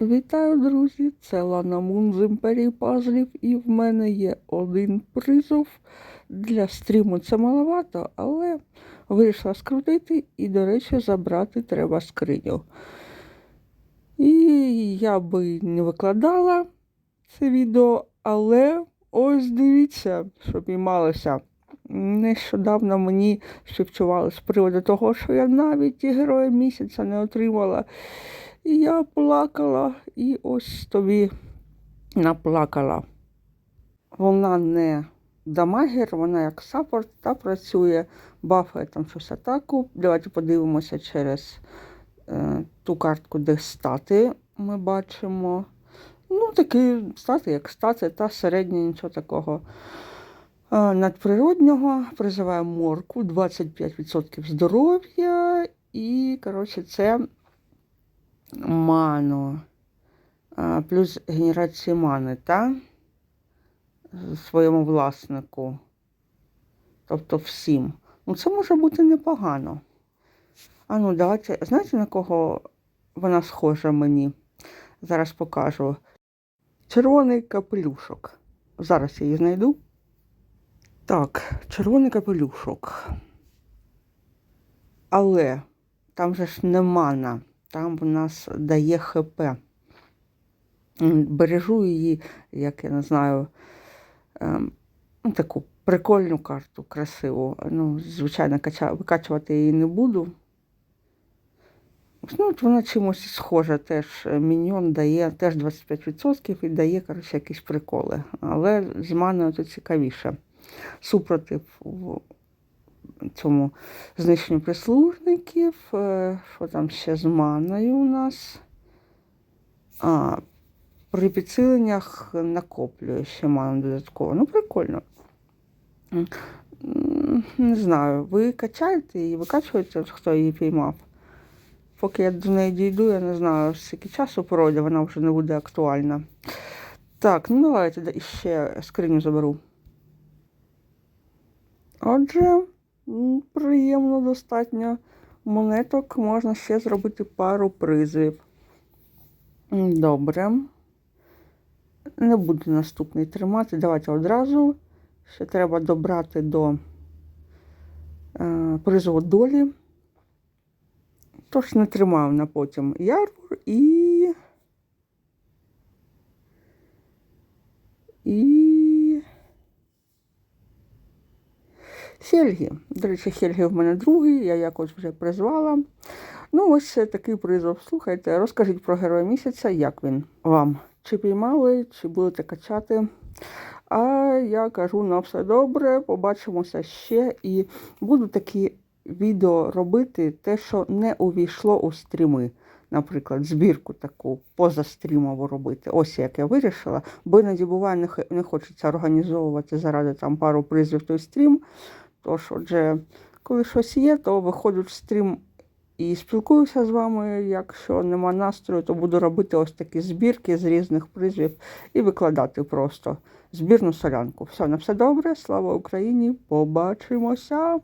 Вітаю, друзі! Це Лана Мун з імперії пазлів, і в мене є один призов. Для стріму це маловато, але вирішила скрутити і, до речі, забрати треба скриню. І я би не викладала це відео, але ось дивіться, що піймалося. Нещодавно мені співчували з приводу того, що я навіть героя місяця не отримала. І я плакала, і ось тобі наплакала. Вона не дамагер, вона як саппорт та працює, бафає там щось атаку. Давайте подивимося через е, ту картку, де стати ми бачимо. Ну, такі стати, як стати, та середня, нічого такого. Е, Надприроднього призиває морку, 25% здоров'я. І, коротше, це ману. Плюс генерації мани, та? Своєму власнику. Тобто всім. Ну, це може бути непогано. А ну, давайте. Знаєте, на кого вона схожа мені? Зараз покажу. Червоний капелюшок. Зараз я її знайду. Так, червоний капелюшок. Але там же ж не там в нас дає ХП. Бережу її, як я не знаю, ем, ну, таку прикольну карту, красиву. Ну, звичайно, викачувати її не буду. Ну, от вона чимось схожа теж. Міньйон дає теж 25% і дає, коротше, якісь приколи. Але з маною то цікавіше. Супротив цьому знищенню прислужників. Е, Що там ще з маною у нас? А, при підсиленнях накоплює ще ману додатково. Ну, прикольно. Не знаю, ви качаєте її, викачуєте, хто її піймав. Поки я до неї дійду, я не знаю, скільки часу пройде, вона вже не буде актуальна. Так, ну давайте да- ще скриню заберу. Отже, приємно достатньо монеток, можна ще зробити пару призів. Добре. Не буду наступний тримати. Давайте одразу. Ще треба добрати до е, призову долі. Тож не тримав на потім ярмур і. І. Хельгі. До речі, Хельгі в мене другий, я якось вже призвала. Ну, ось це такий призов. Слухайте, розкажіть про героя місяця, як він вам? Чи піймали, чи будете качати? А я кажу на все добре, побачимося ще і буду такі відео робити, те, що не увійшло у стріми. Наприклад, збірку таку позастрімову робити. Ось як я вирішила, бо іноді буває не, хочеться організовувати заради там пару призів той стрім. Тож, отже, коли щось є, то виходжу в стрім і спілкуюся з вами. Якщо нема настрою, то буду робити ось такі збірки з різних призвів і викладати просто збірну солянку. Все, на все добре, слава Україні! Побачимося!